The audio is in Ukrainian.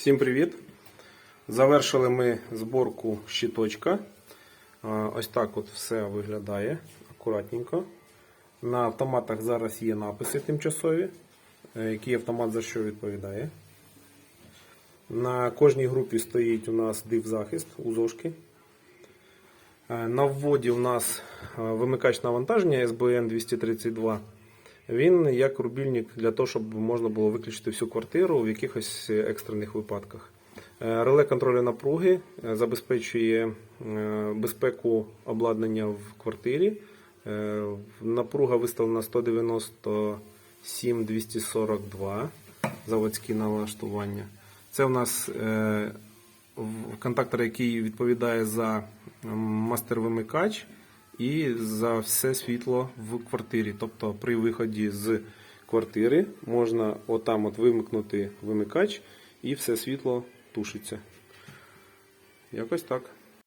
Всім привіт! Завершили ми зборку щиточка. Ось так от все виглядає акуратненько. На автоматах зараз є написи тимчасові, е, який автомат за що відповідає. На кожній групі стоїть у нас див-захист у зошки. Е, На вводі у нас е, вимикач навантаження SBN 232. Він як рубільник для того, щоб можна було виключити всю квартиру в якихось екстрених випадках. Е, Реле контролю напруги е, забезпечує е, безпеку обладнання в квартирі. Напруга виставлена 197 242 заводські налаштування. Це у нас контактор, який відповідає за мастер-вимикач і за все світло в квартирі. Тобто при виході з квартири можна отам от вимикнути вимикач і все світло тушиться. Якось так.